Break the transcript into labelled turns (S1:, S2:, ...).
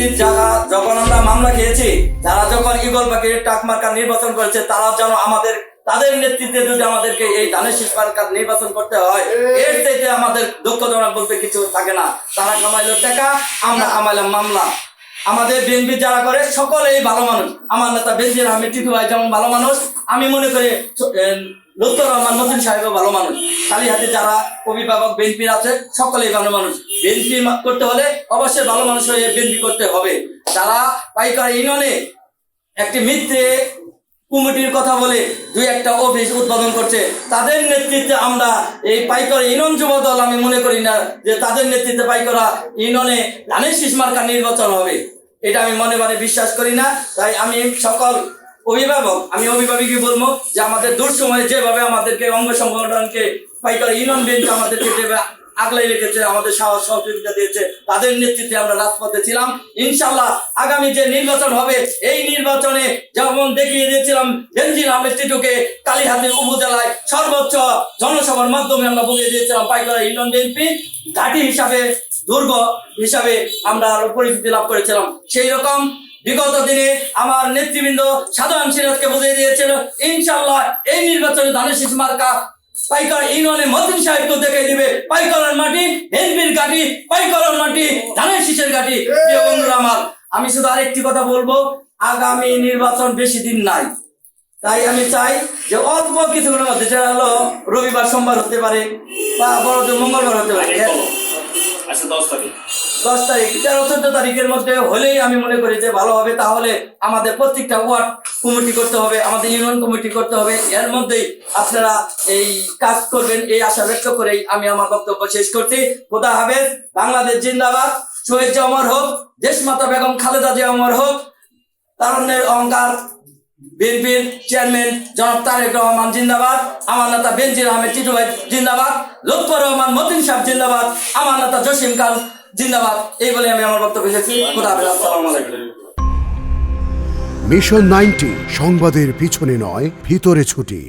S1: পরিস্থিতি যারা যখন আমরা মামলা খেয়েছি যারা যখন ইগল পাখির টাক মার্কা নির্বাচন করেছে তারা যেন আমাদের, তাদের নেতৃত্বে যদি আমাদেরকে এই ধানের শীষ মার্কার নির্বাচন করতে হয়, এর থেকে আমাদের দুঃখজনক বলতে কিছু থাকে না। তারা কামাইলো টাকা, আমরা কামাইলাম মামলা। আমাদের বিএনপি যারা করে, সকলেই ভালো মানুষ। আমার নেতা বেনজির আহমেদ টিটু ভাই যেমন ভালো মানুষ, আমি মনে করি লুত্তর রহমান মতিন সাহেবও ভালো মানুষ। খালি হাতে যারা অভিভাবক, বিএনপির আছে, সকলেই ভালো মানুষ। বিএনপি করতে হলে অবশ্যই ভালো মানুষ হয়ে বিএনপি করতে হবে। তারা পাইকার ইউনিয়নে একটি মিথ্যে কমিটির কথা বলে দুই একটা অফিস উদ্বোধন করছে। তাদের নেতৃত্বে আমরা এই পাইকর ইউনিয়ন যুব দল, আমি মনে করি না যে তাদের নেতৃত্বে পাইকরা ইউনিয়নে ধানের শীষ মার্কা নির্বাচন হবে। এটা আমি মনে মনে বিশ্বাস করি না। তাই আমি সকল অভিভাবক, আমি অভিভাবকই বলব যে আমাদের দুঃসময়ে যেভাবে আমাদেরকে অঙ্গ সংগঠনকে পাইকর ইউনিয়ন বেঞ্চ আমাদেরকে যেভাবে আগলাই রেখেছে, আমাদের সাহস, সহযোগিতা দিয়েছে। তাদের নেতৃত্বে আমরা রাজপথে ছিলাম। ইনশাল্লাহ আগামী যে নির্বাচন হবে, এই নির্বাচনে যেমন দেখিয়ে দিয়েছিলাম বেনজির আহমেদ টিটুকে কালীহাতি উপজেলায় সর্বোচ্চ জনসভার মাধ্যমে আমরা বুঝিয়ে দিয়েছিলাম পাইকরা ইউনিয়ন বিএনপি ঘাঁটি হিসাবে, দুর্গ হিসাবে আমরা পরিচিতি লাভ করেছিলাম। সেই রকম বিগত দিনে আমার নেতৃবৃন্দ সাধারণ সিরাজকে বুঝিয়ে দিয়েছিল ইনশাল্লাহ এই নির্বাচনে ধানের শীষ মার্কা পাইকার ইউনিয়নে মতিন সাহেবকে দেখে দিবে, পাইকারের মাটি হেনবির কাটি পাইকারের মাটি, ধানের শীষের কাটি প্রিয় বন্ধুরা আমার, আমি শুধু আরেকটি কথা বলব, আগামী নির্বাচন বেশি দিন নাই। তাই আমি চাই যে অল্প কিছুক্ষণের মধ্যে যেটা হলো রবিবার, সোমবার হতে পারে, বা বড় মঙ্গলবার হতে পারে।
S2: আচ্ছা দশ তারিখ।
S1: তেরো, চোদ্দ তারিখের মধ্যে হলেই আমি মনে করি যে ভালো হবে। তাহলে আমাদের প্রত্যেকটা ওয়ার্ড কমিটি করতে হবে, আমাদের ইউনিয়ন কমিটি করতে হবে। এর মধ্যেই আপনারা এই কাজ করবেন, এই আশা ব্যক্ত করেই আমি আমার বক্তব্য শেষ করছি। খোদা হাফেজ, বাংলাদেশ জিন্দাবাদ। শহীদ জিয়া হোক, দেশমাতা বেগম খালেদা জিয়া অমর হোক, তারুণ্যের অহংকার বিএনপির চেয়ারম্যান জনাব তারেক রহমান জিন্দাবাদ। আমার নেতা বেনজির আহমেদ টিটু ভাই জিন্দাবাদ। লুৎফর রহমান মতিন সাহেব জিন্দাবাদ। আমার নেতা জসিম খান জিন্দাবাদ। এই বলে আমি আমার বক্তব্য আলাইকুম।
S3: মিশন নাইনটি সংবাদের পিছনে নয়, ভিতরে ছুটি।